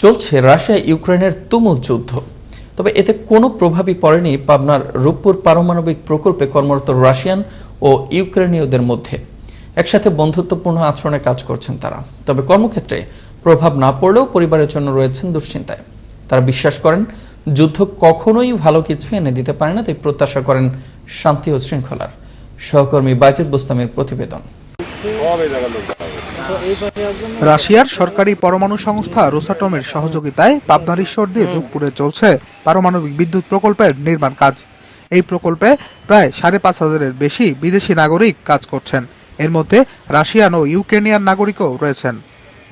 চলছে রাশিয়া ইউক্রেনের তুমুল যুদ্ধ। তবে এতে কোনো প্রভাবই পড়েনি পাবনার রূপপুর পারমাণবিক প্রকল্পে কর্মরত রাশিয়ান ও ইউক্রেনীয়দের মধ্যে। একসাথে বন্ধুত্বপূর্ণ আচরণে কাজ করছেন তারা। তবে কর্মক্ষেত্রে প্রভাব না পড়লেও পরিবারের জন্য রয়েছেন দুশ্চিন্তায়। তারা বিশ্বাস করেন, যুদ্ধ কখনোই ভালো কিছু এনে দিতে পারে না, তাই প্রত্যাশা করেন শান্তি ও শৃঙ্খলার। সহকর্মী বাজেদ বোস্তামের প্রতিবেদন। রাশিয়ার সরকারি পরমাণু সংস্থা রোসাটমের সহযোগিতায় পাবনার ঈশ্বরদীর রূপপুরে চলছে পারমাণবিক বিদ্যুৎ প্রকল্পের নির্মাণ কাজ। এই প্রকল্পে প্রায় সাড়ে পাঁচ হাজারের বেশি বিদেশি নাগরিক কাজ করছেন। এর মধ্যে রাশিয়ান ও ইউক্রেনিয়ান নাগরিকও রয়েছেন।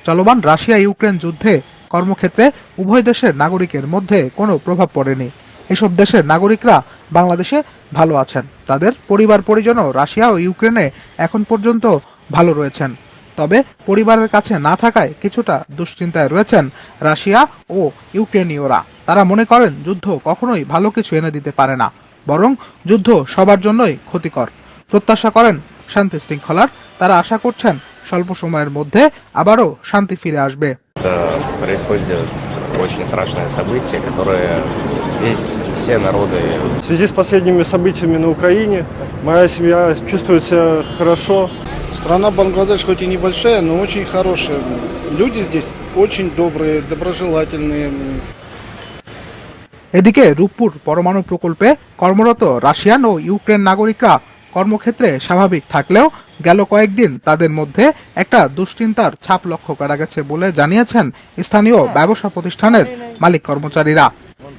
চলমান রাশিয়া ইউক্রেন যুদ্ধে কর্মক্ষেত্রে উভয় দেশের নাগরিকের মধ্যে কোনো প্রভাব পড়েনি। এসব দেশের নাগরিকরা বাংলাদেশে ভালো আছেন। তাদের পরিবার পরিজনও রাশিয়া ও ইউক্রেনে এখন পর্যন্ত ভালো রয়েছেন তবে পরিবারের কাছে না থাকায় কিছুটা দুশ্চিন্তায় রয়েছেন রাশিয়া ও ইউক্রেনীয়রা তারা মনে করেন যুদ্ধ কখনোই ভালো কিছু এনে দিতে পারে না বরং যুদ্ধ সবার জন্যই ক্ষতিকর প্রত্যাশা করেন শান্তি শৃঙ্খলার তারা আশা করছেন স্বল্প সময়ের মধ্যে আবারও শান্তি ফিরে আসবে Это происходит очень страшное событие, которое весь, все народы В связи с последними событиями на Украине моя семья чувствует себя хорошо. Страна Бангладеш хоть и небольшая, но очень хорошая. Люди здесь очень добрые, доброжелательные. এদিকে রূপপুর পরমাণু প্রকল্পে কর্মরত রাশিয়ান ও ইউক্রেন নাগরিকরা কর্মক্ষেত্রে স্বাভাবিক থাকলেও গেল কয়েকদিন তাদের মধ্যে একটা দুশ্চিন্তার ছাপ লক্ষ্য করা গেছে বলে জানিয়েছেন স্থানীয় ব্যবসা প্রতিষ্ঠানের মালিক কর্মচারীরা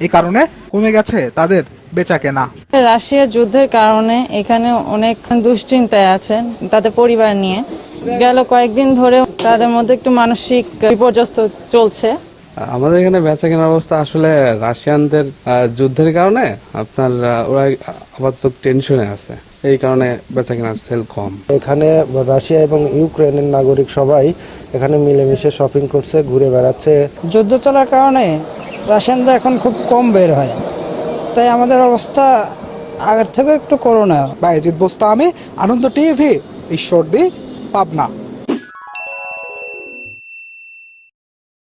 এ কারণে কমে গেছে তাদের বেচাকেনা। রাশিয়া যুদ্ধের কারণে এখানে অনেক দুশ্চিন্তায় আছেন তাদের পরিবার নিয়ে। গেল কয়েকদিন ধরে তাদের মধ্যে একটু মানসিক বিপর্যস্ত চলছে। আমাদের এখানে বেচা কেনার অবস্থা আসলে রাশিয়ানদের যুদ্ধের কারণে আপনার ওরা আপাতত টেনশনে আছে। এই কারণে বেচা কেনার সেল কম। এখানে রাশিয়া এবং ইউক্রেনের নাগরিক সবাই এখানে মিলেমিশে শপিং করছে ঘুরে বেড়াচ্ছে। যুদ্ধ চলার কারণে রাশিয়ানরা এখন খুব কম বের হয়। তাই আমাদের অবস্থা আগের থেকে একটু করোনা বাইজিৎ বোস্তামি আনন্দ টিভি ঈশ্বরদী পাবনা।